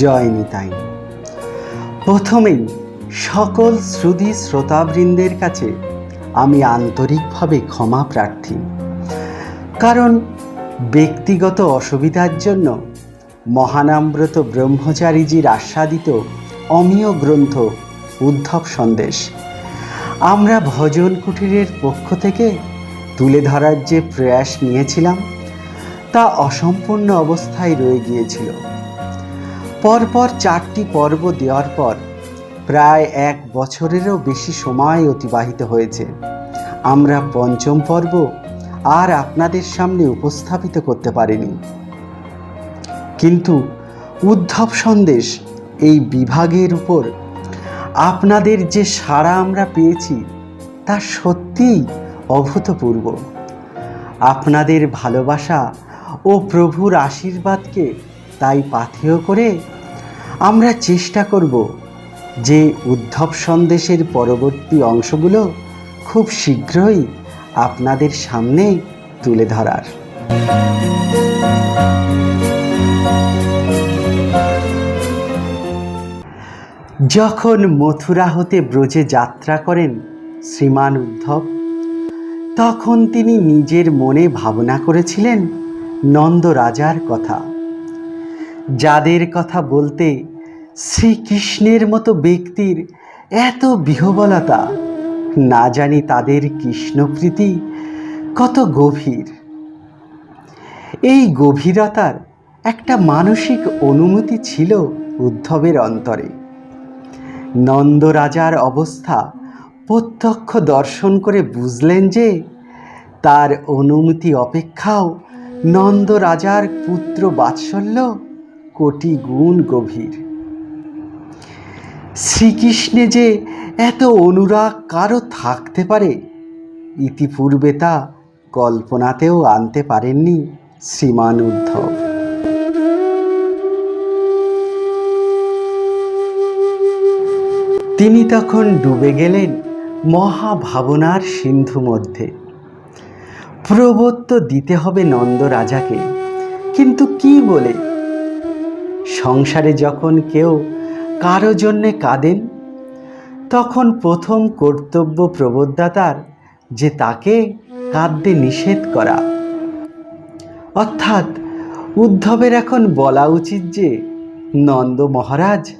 জয় নিতাই প্রথমেই সকল শ্রুতি শ্রোতাবৃন্দের কাছে আমি আন্তরিকভাবে ক্ষমা প্রার্থী। কারণ ব্যক্তিগত অসুবিধার জন্য মহানাম্রত ব্রহ্মচারীজির আস্বাদিত অমীয় গ্রন্থ উদ্ধব সন্দেশ আমরা ভজন কুটিরের পক্ষ থেকে তুলে ধরার যে প্রয়াস নিয়েছিলাম, তা অসম্পূর্ণ অবস্থায় রয়ে গিয়েছিল। পরপর চারটি পর্ব দেওয়ার পর প্রায় এক বছরেরও বেশি সময় অতিবাহিত হয়েছে। আমরা পঞ্চম পর্ব আর আপনাদের সামনে উপস্থাপিত করতে পারিনি। কিন্তু উদ্ধব সন্দেশ এই বিভাগের উপর আপনাদের যে সাড়া আমরা পেয়েছি তা সত্যিই অভূতপূর্ব। আপনাদের ভালোবাসা ও প্রভুর আশীর্বাদকে তাই পাথেয় করে আমরা চেষ্টা করব যে উদ্ধব সন্দেশের পরবর্তী অংশগুলো খুব শীঘ্রই আপনাদের সামনে তুলে ধরার। যখন মথুরা হতে ব্রজে যাত্রা করেন শ্রীমান উদ্ধব, তখন তিনি নিজের মনে ভাবনা করেছিলেন নন্দ রাজার কথা। যাদের কথা বলতে শ্রীকৃষ্ণের মতো ব্যক্তির এত বিহবলতা, না জানি তাদের কৃষ্ণপ্রীতি কত গভীর। এই গভীরতার একটা মানসিক অনুমতি ছিল উদ্ধবের অন্তরে। নন্দ রাজার অবস্থা প্রত্যক্ষ দর্শন করে বুঝলেন যে তার অনুমতি অপেক্ষাও নন্দ রাজার পুত্র বাৎসল্য কোটি গুণ গভীর। শ্রীকৃষ্ণে যে এত অনুরাগ কারও থাকতে পারে, ইতিপূর্বে তা কল্পনাতেও আনতে পারেননি শ্রীমান উদ্ধব তিনি তখন ডুবে গেলেন মহাভাবনার সিন্ধু মধ্যে। প্রবত্ত দিতে হবে নন্দ রাজাকে, কিন্তু কি বলে সংসারে যখন কেউ কারও জন্যে কাঁদেন, তখন প্রথম কর্তব্য প্রবোধদাতার যে তাকে কাঁদতে নিষেধ করা। অর্থাৎ উদ্ধবের এখন বলা উচিত যে, নন্দ মহারাজ,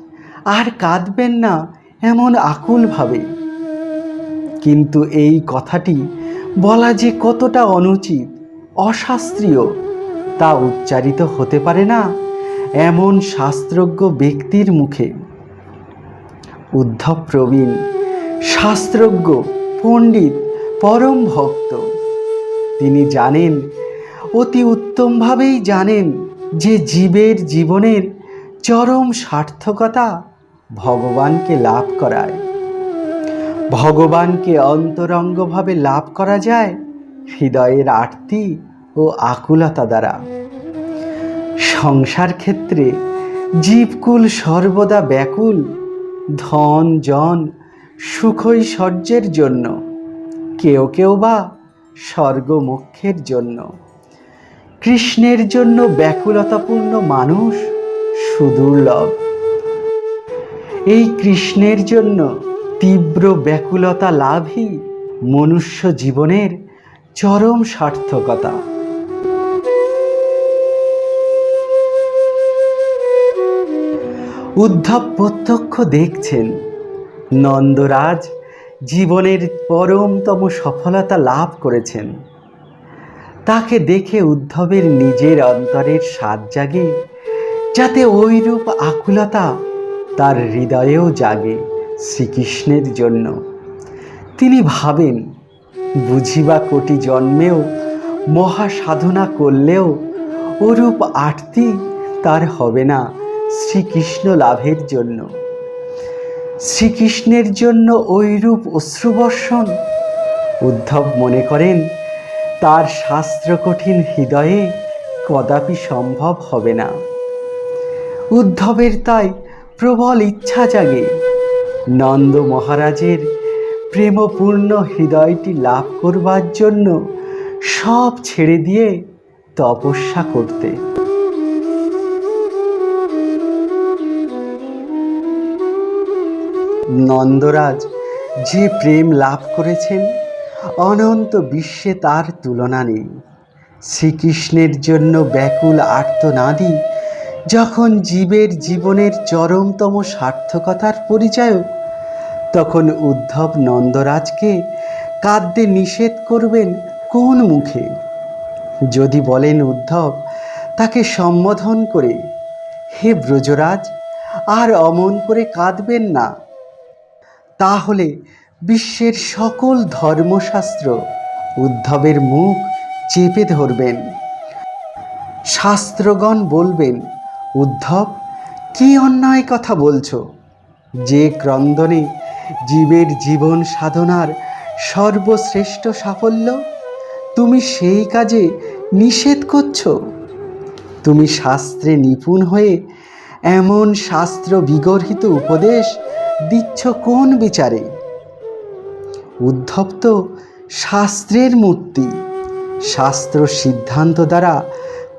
আর কাঁদবেন না এমন আকুলভাবে। কিন্তু এই কথাটি বলা যে কতটা অনুচিত, অশাস্ত্রীয়, তা উচ্চারিত হতে পারে না। এমন শাস্ত্রজ্ঞ ব্যক্তির মুখে। উদ্ধব প্রবীণ, শাস্ত্রজ্ঞ, পণ্ডিত, পরম ভক্ত। তিনি জানেন, অতি উত্তমভাবেই জানেন যে জীবের জীবনের চরম সার্থকতা ভগবানকে লাভ করায়। ভগবানকে অন্তরঙ্গভাবে লাভ করা যায় হৃদয়ের আরতি ও আকুলতা দ্বারা। সংসার ক্ষেত্রে জীবকুল সর্বদা ব্যাকুল, ধন, জন সুখৈশ্বর্যের জন্য, কেউ কেউ বা স্বর্গমোক্ষের জন্য। কৃষ্ণের জন্য ব্যাকুলতাপূর্ণ মানুষ সুদুর্লভ এই কৃষ্ণের জন্য তীব্র ব্যাকুলতা লাভই মনুষ্য জীবনের চরম সার্থকতা। উদ্ধব প্রত্যক্ষ দেখছেন। নন্দরাজ জীবনের পরমতম সফলতা লাভ করেছেন। তাকে দেখে উদ্ধবের নিজের অন্তরের স্বাদ জাগে, যাতে ওইরূপ আকুলতা তার হৃদয়েও জাগে শ্রীকৃষ্ণের জন্য। তিনি ভাবেন, বুঝিবা কোটি জন্মেও মহা সাধনা করলেও ওরূপ আরতি তার হবে না। শ্রীকৃষ্ণ লাভের জন্য। শ্রীকৃষ্ণের জন্য ঐরূপ অশ্রুবর্ষণ, উদ্ধব মনে করেন, তার শাস্ত্র কঠিন হৃদয়ে কদাপি সম্ভব হবে না। উদ্ধবের তাই প্রবল ইচ্ছা জাগে। নন্দ মহারাজের প্রেমপূর্ণ হৃদয়টি লাভ করবার জন্য সব ছেড়ে দিয়ে তপস্যা করতে। নন্দরাজ যে প্রেম লাভ করেছেন, অনন্ত বিশ্বে তার তুলনা নেই। শ্রীকৃষ্ণের জন্য ব্যাকুল আর্তনাদি, যখন জীবের জীবনের চরমতম সার্থকতার পরিচয়ক, তখন উদ্ধব নন্দরাজকে কাঁদতে নিষেধ করবেন কোন মুখে? যদি বলেন উদ্ধব, তাকে সম্বোধন করে, হে ব্রজরাজ, আর অমন করে কাঁদবেন না। তাহলে বিশ্বের সকল ধর্মশাস্ত্র উদ্ধবের মুখ চেপে ধরবেন। শাস্ত্রগণ বলবেন, উদ্ধব, কি অন্যায় কথা বলছো? যে ক্রন্দনে জীবের জীবন সাধনার সর্বশ্রেষ্ঠ সাফল্য, তুমি সেই কাজে নিষেধ করছ? তুমি শাস্ত্রে নিপুণ হয়ে এমন শাস্ত্র বিগর্হিত উপদেশ দিচ্ছ কোন বিচারে? উদ্ধব তো শাস্ত্রের মূর্তি, শাস্ত্র সিদ্ধান্ত দ্বারা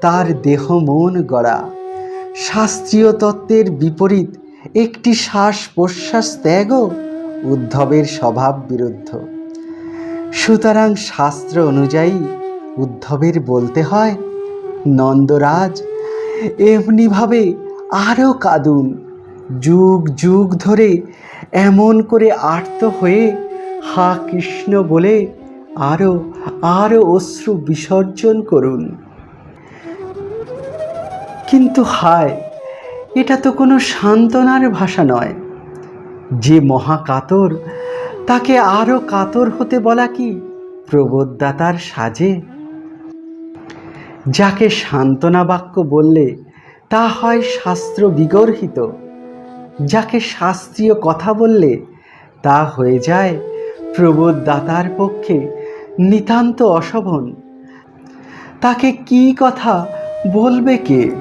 তার দেহ মন গড়া। শাস্ত্রীয় তত্ত্বের বিপরীত একটি শ্বাস প্রশ্বাস ত্যাগও উদ্ধবের স্বভাব বিরুদ্ধ। সুতরাং শাস্ত্র অনুযায়ী উদ্ধবের বলতে হয়, নন্দরাজ, এমনিভাবে আরও কাঁদুন। যুগ যুগ ধরে এমন করে আর্ত হয়ে হা কৃষ্ণ বলে আরও আরও অশ্রু বিসর্জন করুন। কিন্তু হায়, এটা তো কোনো সান্ত্বনার ভাষা নয়। যে মহাকাতর, তাকে আরও কাতর হতে বলা কি প্রবোধদাতার সাজে? যাকে সান্ত্বনা বাক্য বললে তা হয় শাস্ত্র বিগর্হিত। যাকে শাস্ত্রীয় কথা বললে তা হয়ে যায় প্রবোধ দাতার পক্ষে নিতান্ত অশোভন। তাকে কি কথা বলবে কে?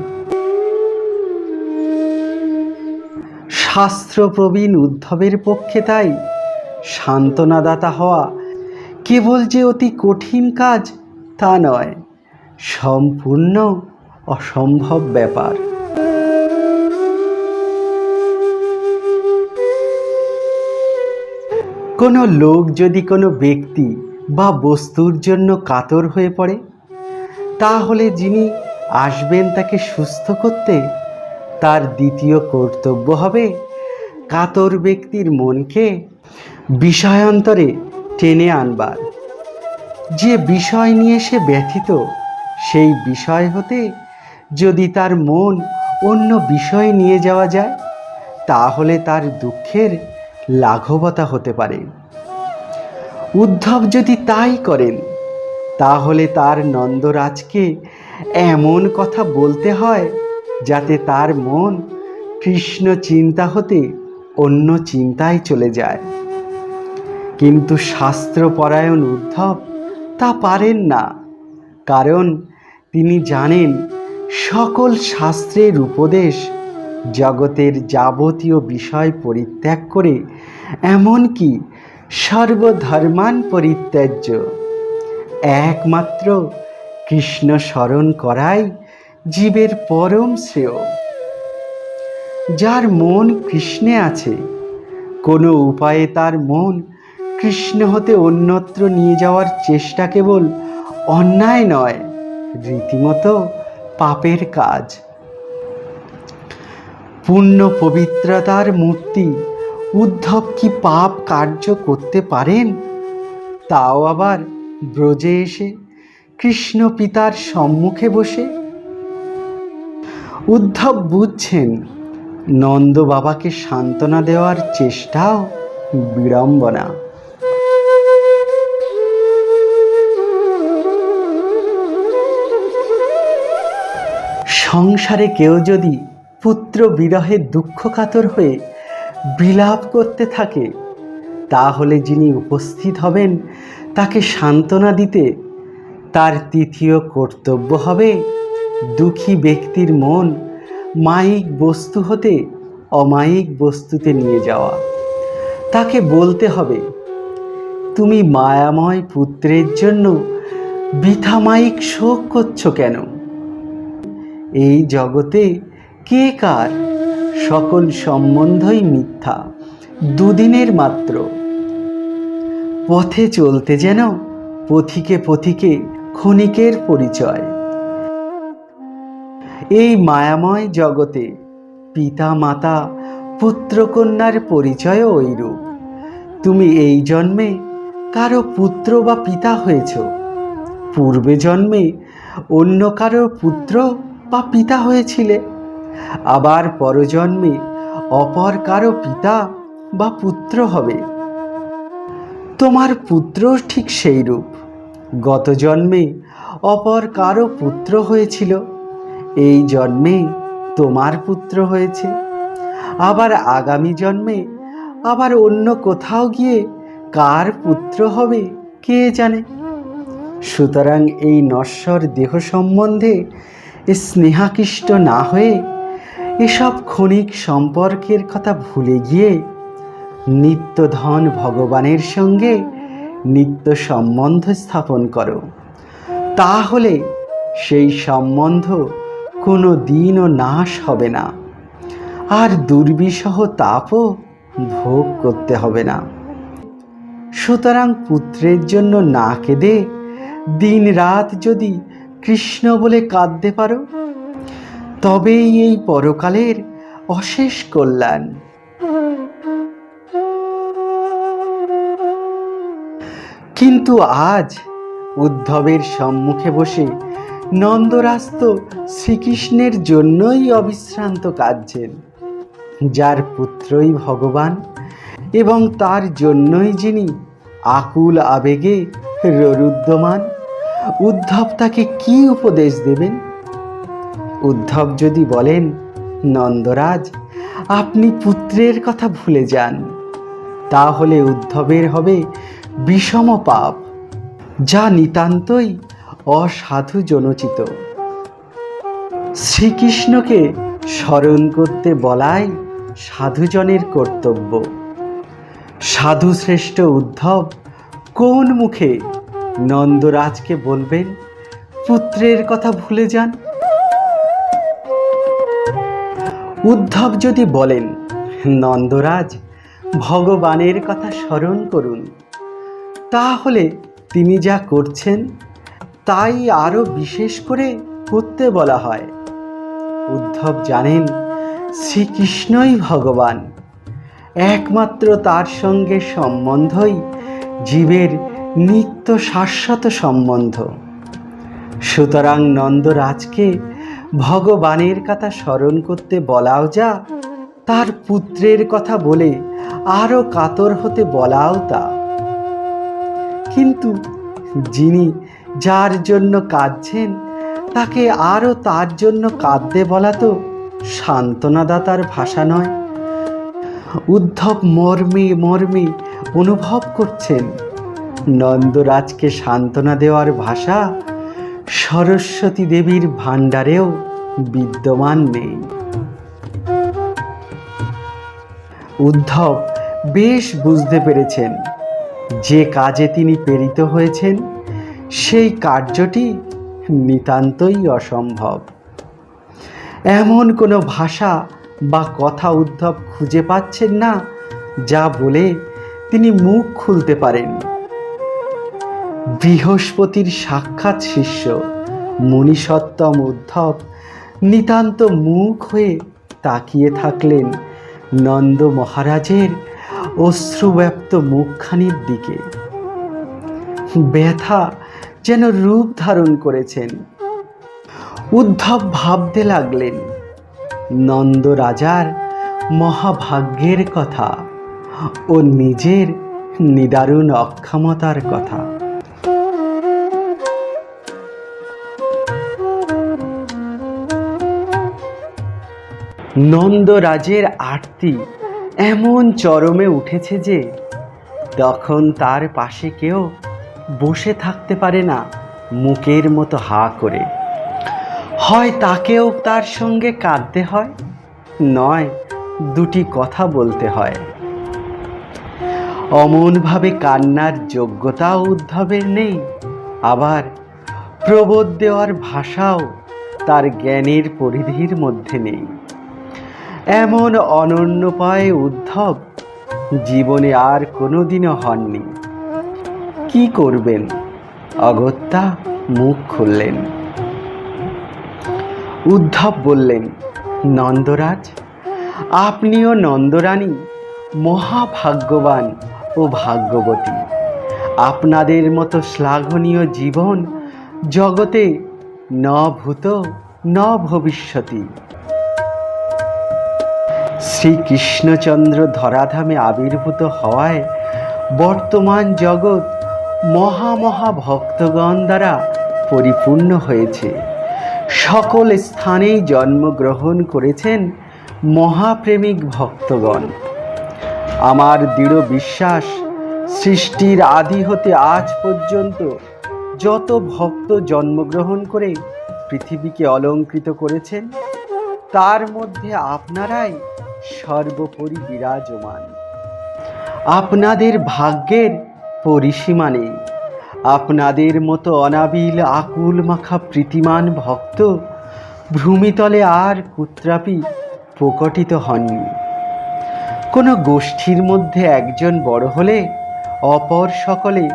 শাস্ত্রপ্রবীণ উদ্ধবের পক্ষে তাই সান্ত্বনাদাতা হওয়া কেবল যে অতি কঠিন কাজ তা নয়, সম্পূর্ণ অসম্ভব ব্যাপার। কোনো লোক যদি কোনো ব্যক্তি বা বস্তুর জন্য কাতর হয়ে পড়ে, তাহলে যিনি আসবেন তাকে সুস্থ করতে তার দ্বিতীয় কর্তব্য হবে কাতর ব্যক্তির মনকে বিষয়ান্তরে টেনে আনবার। যে বিষয় নিয়ে সে ব্যথিত, সেই বিষয় হতে যদি তার মন অন্য বিষয় নিয়ে যাওয়া যায়, তাহলে তার দুঃখের লাঘবতা হতে পারে। উদ্ধব যদি তাই করেন, তাহলে তার নন্দরাজকে এমন কথা বলতে হয় যাতে তার মন কৃষ্ণ চিন্তা হতে অন্য চিন্তায় চলে যায়। কিন্তু শাস্ত্রপরায়ণ উদ্ধব তা পারেন না, কারণ তিনি জানেন সকল শাস্ত্রের উপদেশ জগতের যাবতীয় বিষয় পরিত্যাগ করে এমনকি সর্বধর্মান পরিত্যাজ্য। একমাত্র কৃষ্ণ স্মরণ করাই জীবের পরম শ্রেয়। যার মন কৃষ্ণে আছে, কোনো উপায়ে তার মন কৃষ্ণ হতে অন্যত্র নিয়ে যাওয়ার চেষ্টা কেবল অন্যায় নয়, রীতিমতো পাপের কাজ। পূর্ণ পবিত্রতার মূর্তি উদ্ধব কি পাপ কার্য করতে পারেন? তাও আবার ব্রজে এসে কৃষ্ণ পিতার সম্মুখে বসে। উদ্ধব বুঝছেন, নন্দ বাবাকে সান্ত্বনা দেওয়ার চেষ্টাও বিড়ম্বনা। সংসারে কেউ যদি পুত্র বিরহে দুঃখ কাতর হয়ে বিলাপ করতে থাকে, তাহলে যিনি উপস্থিত হবেন, তাকে সান্ত্বনা দিতে তার তৃতীয় কর্তব্য হবে দুঃখী ব্যক্তির মন মায়িক বস্তু হতে, অমায়িক বস্তুতে নিয়ে যাওয়া। তাকে বলতে হবে, তুমি মায়াময় পুত্রের জন্য বৃথামায়িক শোক করছ কেন? এই জগতে কে কার সকল সম্বন্ধই মিথ্যা। দুদিনের মাত্র। পথে চলতে যেন পথিকে পথিকে ক্ষণিকের পরিচয়। এই মায়াময় জগতে পিতা মাতা পুত্রকন্যার পরিচয় ঐরূপ। তুমি এই জন্মে কারও পুত্র বা পিতা হয়েছ। পূর্বে জন্মে অন্য কারও পুত্র বা পিতা হয়েছিলে। আবার পরজন্মে অপর কারও পিতা বা পুত্র হবে। তোমার পুত্র ঠিক সেই রূপ গত জন্মে অপর কারও পুত্র হয়েছিল, এই জন্মে তোমার পুত্র হয়েছে। আবার আগামী জন্মে আবার অন্য কোথাও গিয়ে কার পুত্র হবে, কে জানে? সুতরাং এই নশ্বর দেহ সম্বন্ধে স্নেহাকৃষ্ট না হয়ে এসব ক্ষণিক সম্পর্কের কথা ভুলে গিয়ে নিত্যধন ভগবানের সঙ্গে নিত্য সম্বন্ধ স্থাপন করো। তাহলে সেই সম্বন্ধ কোনো দিনও নাশ হবে না। আর দুর্বিষহ তাপও ভোগ করতে হবে না। সুতরাং পুত্রের জন্য না কেঁদে দিন রাত যদি কৃষ্ণ বলে কাঁদতে পারো তবেই এই পরকালের অশেষ কল্যাণ। কিন্তু আজ উদ্ধবের সম্মুখে বসে নন্দরাস্ত শ্রীকৃষ্ণের জন্যই অবিশ্রান্ত কাঁদছেন যার পুত্রই ভগবান এবং তার জন্যই যিনি আকুল আবেগে ররুদ্যমান উদ্ধব তাকে কি উপদেশ দেবেন? উদ্ধব যদি বলেন, নন্দরাজ, আপনি পুত্রের কথা ভুলে যান। তাহলে উদ্ধবের হবে বিষম পাপ, যা নিতান্তই অসাধু জনচিত। শ্রীকৃষ্ণকে স্মরণ করতে বলাই সাধুজনের কর্তব্য। সাধু শ্রেষ্ঠ উদ্ধব কোন মুখে নন্দরাজকে বলবেন, পুত্রের কথা ভুলে যান উদ্ধব যদি বলেন, নন্দরাজ, ভগবানের কথা স্মরণ করুন। তাহলে তিনি যা করছেন, তাই আরও বিশেষ করে করতে বলা হয়। উদ্ধব জানেন, শ্রীকৃষ্ণই ভগবান। একমাত্র তার সঙ্গে সম্বন্ধই জীবের নিত্য শাশ্বত সম্বন্ধ। সুতরাং নন্দরাজকে ভগবানের কথা স্মরণ করতে বলাও যা, তার পুত্রের কথা বলে আরও কাতর হতে বলাও তা। কিন্তু যিনি যার জন্য কাঁদছেন, তাকে আরও তার জন্য কাঁদতে বলা তো সান্ত্বনাদাতার ভাষা নয়। উদ্ধব মর্মে মর্মে অনুভব করছেন, নন্দরাজকে সান্ত্বনা দেওয়ার ভাষা সরস্বতী দেবীর ভাণ্ডারেও বিদ্যমান নেই। উদ্ধব বেশ বুঝতে পেরেছেন, যে কাজে তিনি প্রেরিত হয়েছেন, সেই কার্যটি নিতান্তই অসম্ভব। এমন কোনো ভাষা বা কথা উদ্ধব খুঁজে পাচ্ছেন না, যা বলে তিনি মুখ খুলতে পারেন। বৃহস্পতির সাক্ষাৎ শিষ্য মুনিসত্তম উদ্ধব নিতান্ত মুখ হয়ে তাকিয়ে থাকলেন নন্দ মহারাজের অশ্রুব্যাপ্ত মুখখানির দিকে। ব্যথা যেন রূপ ধারণ করেছেন। উদ্ধব ভাবতে লাগলেন, নন্দ রাজার মহাভাগ্যের কথা ও নিজের নিদারুণ অক্ষমতার কথা। নন্দরাজের আরতি এমন চরমে উঠেছে যে তখন তার পাশে কেউ বসে থাকতে পারে না মুখের মতো হা করে। হয় তাকেও তার সঙ্গে কাঁদতে হয়, নয় দুটি কথা বলতে হয়। অমনভাবে কান্নার যোগ্যতাও উদ্ধবের নেই, আবার প্রবোধ দেওয়ার ভাষাও তার জ্ঞানের পরিধির মধ্যে নেই। এমন অনন্য পায়ে উদ্ধব জীবনে আর কোনোদিনও হননি। কি করবেন? অগত্যা মুখ খুললেন। উদ্ধব বললেন, নন্দরাজ, আপনিও নন্দরানী, মহাভাগ্যবান ও ভাগ্যবতী। আপনাদের মতো শ্লাঘনীয় জীবন জগতে ন ভূত ন ভবিষ্যতি শ্রীকৃষ্ণচন্দ্র ধরাধামে আবির্ভূত হওয়ায় বর্তমান জগৎ মহা ভক্তগণ দ্বারা পরিপূর্ণ হয়েছে। সকল স্থানেই জন্মগ্রহণ করেছেন মহাপ্রেমিক ভক্তগণ। আমার দৃঢ় বিশ্বাস, সৃষ্টির আদি হতে আজ পর্যন্ত যত ভক্ত জন্মগ্রহণ করে পৃথিবীকে অলঙ্কৃত করেছেন, তার মধ্যে আপনারাই সর্বোপরি বিরাজমান। আপনাদের ভাগ্যের পরিসীমা নেই। আপনাদের মতো অনাবিল, আকুল মাখা প্রীতিমান ভক্ত ভূমিতলে আর কুত্রাপি প্রকটিত হননি। কোনো গোষ্ঠীর মধ্যে একজন বড় হলে অপর সকলে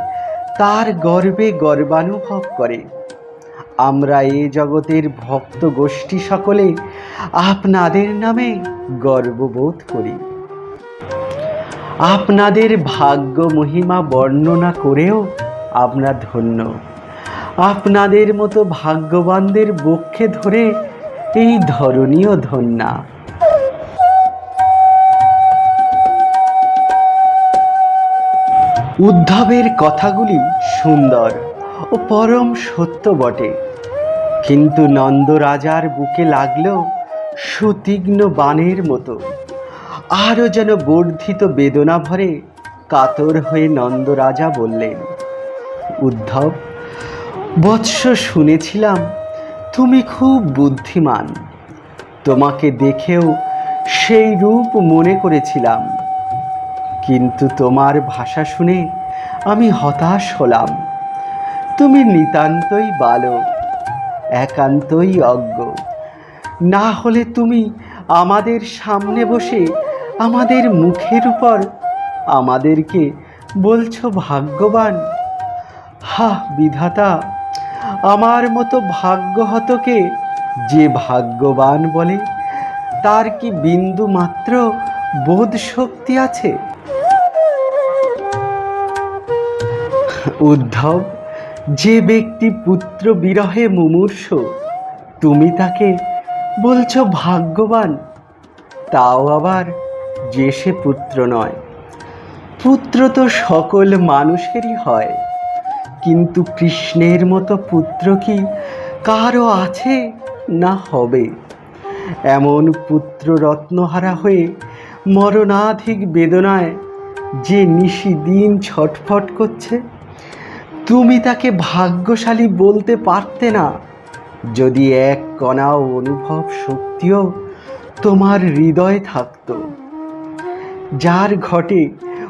তার গর্বে গর্বানুভব করে। আমরা এ জগতের ভক্ত গোষ্ঠী সকলে আপনাদের নামে গর্ববোধ করি। আপনাদের ভাগ্য মহিমা বর্ণনা করেও আমরা ধন্য। আপনাদের মতো ভাগ্যবানদের বক্ষে ধরে এই ধরনীয় ধন্যা। উদ্ধবের কথাগুলি সুন্দর ও পরম সত্য বটে। কিন্তু নন্দরাজার বুকে লাগলেও সুতীক্ষ্ণ বাণের মতো। আরও যেন বর্ধিত বেদনা ভরে কাতর হয়ে নন্দরাজা বললেন, উদ্ধব, বৎস শুনেছিলাম তুমি খুব বুদ্ধিমান। তোমাকে দেখেও সেই রূপ মনে করেছিলাম। কিন্তু তোমার ভাষা শুনে আমি হতাশ হলাম। তুমি নিতান্তই বালক একান্তই অজ্ঞ। না হলে তুমি আমাদের সামনে বসে আমাদের মুখের উপর আমাদেরকে বলছো ভাগ্যবান? হা, বিধাতা, আমার মতো ভাগ্যহতকে যে ভাগ্যবান বলে, তার কি বিন্দু মাত্র বোধ শক্তি আছে? উদ্ধব যে ব্যক্তি পুত্র বিরহে মুমূর্ষ, তুমি তাকে বলছো ভাগ্যবান, তাও আবার যে সে পুত্র নয়। পুত্র তো সকল মানুষেরই হয়, কিন্তু কৃষ্ণের মতো পুত্র কি কারও আছে না হবে? এমন পুত্র রত্নহারা হয়ে মরণাধিক বেদনায় যে নিশি দিন ছটফট করছে তুমি তাকে ভাগ্যশালী বলতে পারতে না। যদি এক কণাও অনুভব শক্তিও তোমার হৃদয়ে থাকত। যার ঘটে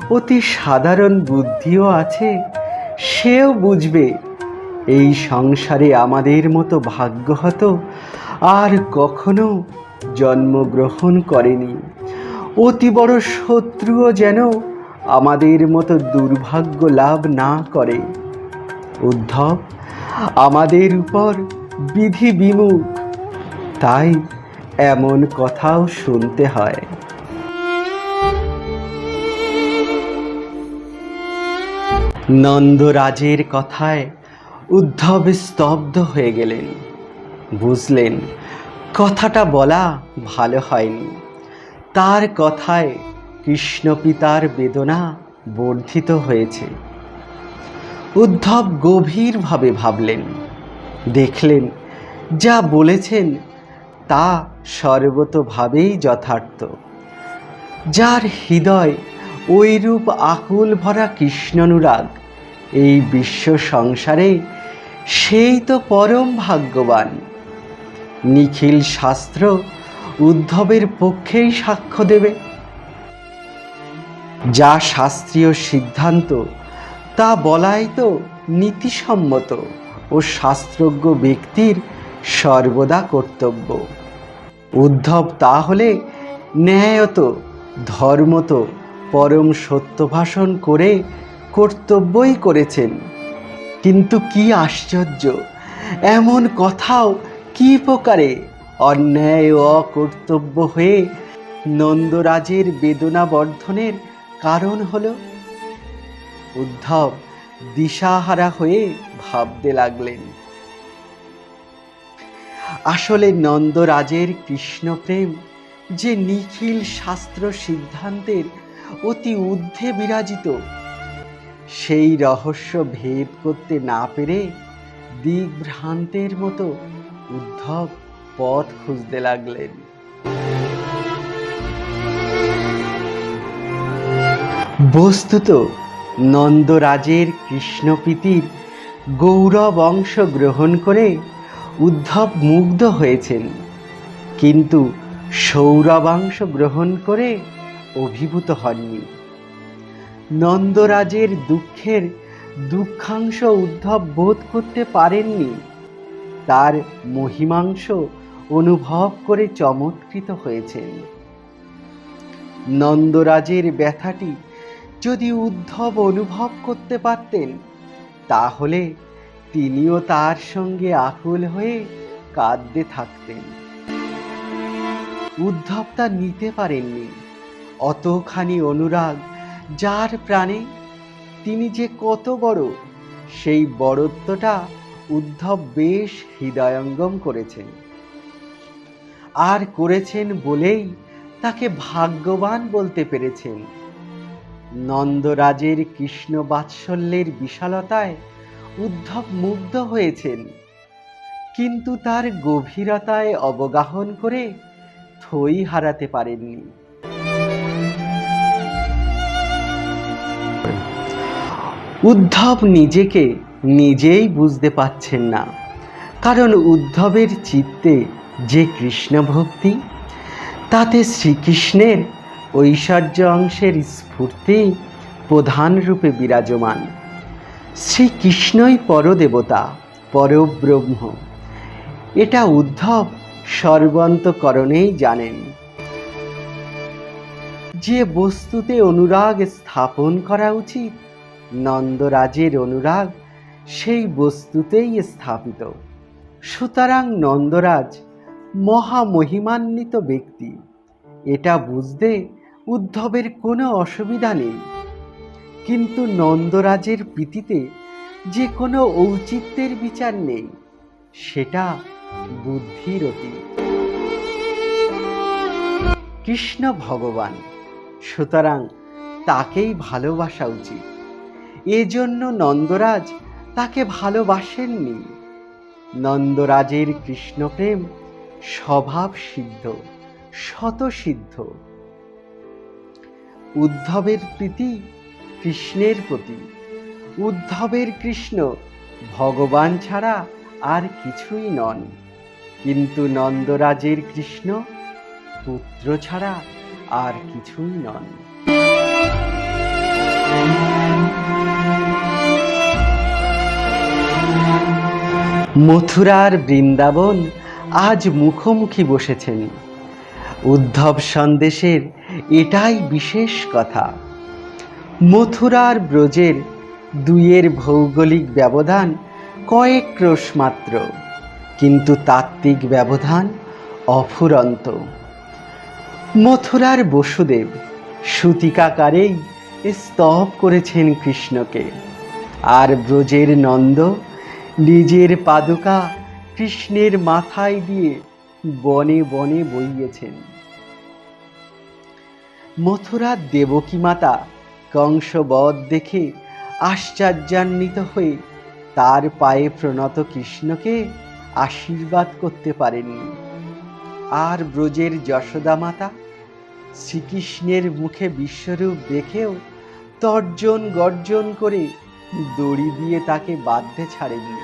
অতি সাধারণ বুদ্ধিও আছে, সেও বুঝবে, এই সংসারে আমাদের মতো ভাগ্যহত আর কখনো জন্মগ্রহণ করেনি। অতি বড় শত্রুও যেন আমাদের মতো দুর্ভাগ্য লাভ না করে। উদ্ধব, আমাদের উপর বিধি বিমুখ। তাই এমন কথাও শুনতে হয়। নন্দরাজের কথায় উদ্ধব স্তব্ধ হয়ে গেলেন। বুঝলেন, কথাটা বলা ভালো হয়নি। তার কথায় কৃষ্ণ পিতার বেদনা বর্ধিত হয়েছে। উদ্ধব গভীরভাবে ভাবলেন। দেখলেন, যা বলেছেন তা সর্বতভাবেই যথার্থ। যার হৃদয় ওইরূপ আকুল ভরা কৃষ্ণানুরাগ, এই বিশ্ব সংসারে সেই তো পরম ভাগ্যবান। নিখিল শাস্ত্র উদ্ধবের পক্ষেই সাক্ষ্য দেবে। যা শাস্ত্রীয় সিদ্ধান্ত তা বলাই তো নীতিসম্মত ও শাস্ত্রজ্ঞ ব্যক্তির সর্বদা কর্তব্য। উদ্ধব তাহলে ন্যায়ত, ধর্মত, পরম সত্যভাষণ করে কর্তব্যই করেছেন। কিন্তু কি আশ্চর্য, এমন কথাও কি প্রকারে অন্যায় ও অকর্তব্য হয়ে নন্দরাজের বেদনা বর্ধনের কারণ হলো? উদ্ধব দিশাহারা হয়ে ভাবতে লাগলেন। আসলে নন্দরাজের কৃষ্ণপ্রেম যে নিখিল শাস্ত্র সিদ্ধান্তের অতি ঊর্ধ্বে বিরাজিত, সেই রহস্য ভেদ করতে না পেরে দিগ্ভ্রান্তের মতো উদ্ধব পথ খুঁজতে লাগলেন। বস্তুত নন্দরাজের কৃষ্ণপ্রীতির গৌরব অংশ গ্রহণ করে উদ্ধব মুগ্ধ হয়েছেন। কিন্তু সৌরবাংশ গ্রহণ করে অভিভূত হননি। নন্দরাজের দুঃখের দুঃখাংশ উদ্ধব বোধ করতে পারেননি। তার মহিমাংশ অনুভব করে চমৎকৃত হয়েছেন। নন্দরাজের ব্যথাটি যদি উদ্ধব অনুভব করতে পারতেন, তাহলে তিনিও তার সঙ্গে আকুল হয়ে কাঁদতে থাকতেন। উদ্ধব তা নিতে পারেননি। অতখানি অনুরাগ যার প্রাণে তিনি যে কত বড়, সেই বড়ত্বটা উদ্ধব বেশ হৃদয়ঙ্গম করেছেন। আর করেছেন বলেই তাকে ভাগ্যবান বলতে পেরেছেন। নন্দরাজের কৃষ্ণ বাৎসল্যের বিশালতায় উদ্ধব মুগ্ধ হয়েছেন। কিন্তু তার গভীরতায় অবগাহন করে থই হারাতে পারেননি। উদ্ধব নিজেকে নিজেই বুঝতে পাচ্ছেন না। কারণ উদ্ধবের চিত্তে যে কৃষ্ণ ভক্তি তাতে শ্রীকৃষ্ণের ঐশ্বর্য অংশের স্ফূর্তি প্রধান রূপে বিরাজমান। শ্রীকৃষ্ণই পরদেবতা, পরব্রহ্ম। এটা উদ্ধব সর্বান্তকরণেই জানেন। যে বস্তুতে অনুরাগ স্থাপন করা উচিত, নন্দরাজের অনুরাগ সেই বস্তুতেই স্থাপিত। সুতরাং নন্দরাজ মহামহিমান্বিত ব্যক্তি। এটা বুঝতে উদ্ধবের কোনো অসুবিধা নেই। কিন্তু নন্দরাজের প্রীতিতে যে কোনো ঔচিত্যের বিচার নেই, সেটা বুদ্ধির অতীত। কৃষ্ণ ভগবান, সুতরাং তাকেই ভালোবাসা উচিত। এজন্য নন্দরাজ তাকে ভালোবাসেননি। নন্দরাজের কৃষ্ণপ্রেম স্বভাব সিদ্ধ শতসিদ্ধ। উদ্ধবের প্রীতি, কৃষ্ণের প্রতি। উদ্ধবের কৃষ্ণ, ভগবান ছাড়া আর কিছুই নন। কিন্তু নন্দরাজের কৃষ্ণ, পুত্র ছাড়া আর কিছুই নন। মথুরার বৃন্দাবন আজ মুখোমুখি বসেছেন। উদ্ধব সন্দেশের এটাই বিশেষ কথা। মথুরার ব্রজের দুইয়ের ভৌগোলিক ব্যবধান কয়েক ক্রোশ মাত্র, কিন্তু তাত্ত্বিক ব্যবধান অফুরন্ত। মথুরার বসুদেব সুতিকাকারেই স্তব করেছেন কৃষ্ণকে, আর ব্রজের নন্দ নিজের পাদুকা কৃষ্ণের মাথায় দিয়ে বনে বনে বইয়েছেন। মথুরার দেবকী মাতা কংসবধ দেখে আশ্চর্যান্বিত হয়ে তার পায়ে প্রণত কৃষ্ণকে আশীর্বাদ করতে পারেননি আর ব্রজের যশোদা মাতা শ্রীকৃষ্ণের মুখে বিশ্বরূপ দেখেও তর্জন গর্জন করে দড়ি দিয়ে তাকে বাঁধতে ছাড়েননি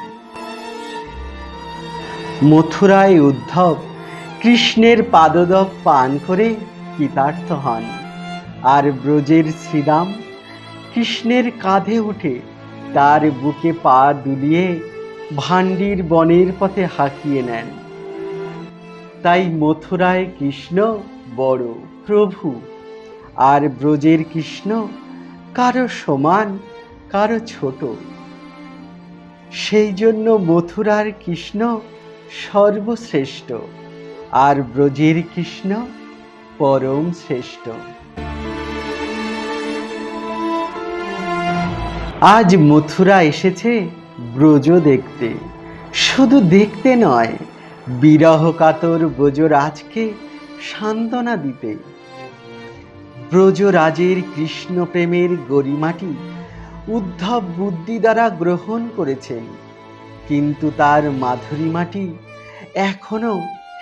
মথুরায় উদ্ধব কৃষ্ণের পাদদক পান করে কৃতার্থ হন। আর ব্রজের শ্রীরাম কৃষ্ণের কাঁধে উঠে তার বুকে পা দুলিয়ে ভান্ডির বনের পথে হাঁকিয়ে নেন। তাই মথুরায় কৃষ্ণ বড় প্রভু, আর ব্রজের কৃষ্ণ কারও সমান, কারও ছোট। সেই জন্য মথুরার কৃষ্ণ সর্বশ্রেষ্ঠ, আর ব্রজের কৃষ্ণ পরম শ্রেষ্ঠ। আজ মথুরা এসেছে ব্রজ দেখতে। শুধু দেখতে নয় বিরহ কাতর ব্রজরাজকে সান্ত্বনা দিতে। ব্রজরাজের কৃষ্ণ প্রেমের গরিমাটি উদ্ধব বুদ্ধি দ্বারা গ্রহণ করেছেন, কিন্তু তার মাধুরীমাটি এখনও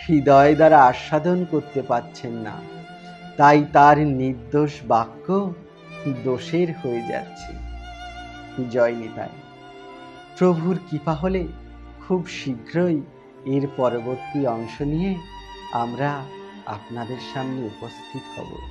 হৃদয় দ্বারা আস্বাদন করতে পারছেন না। তাই তার নির্দোষ বাক্য দোষের হয়ে যাচ্ছে। জয় নিতাই। প্রভুর কৃপা হলে খুব শীঘ্রই এর পরবর্তী অংশ নিয়ে আমরা আপনাদের সামনে উপস্থিত হব।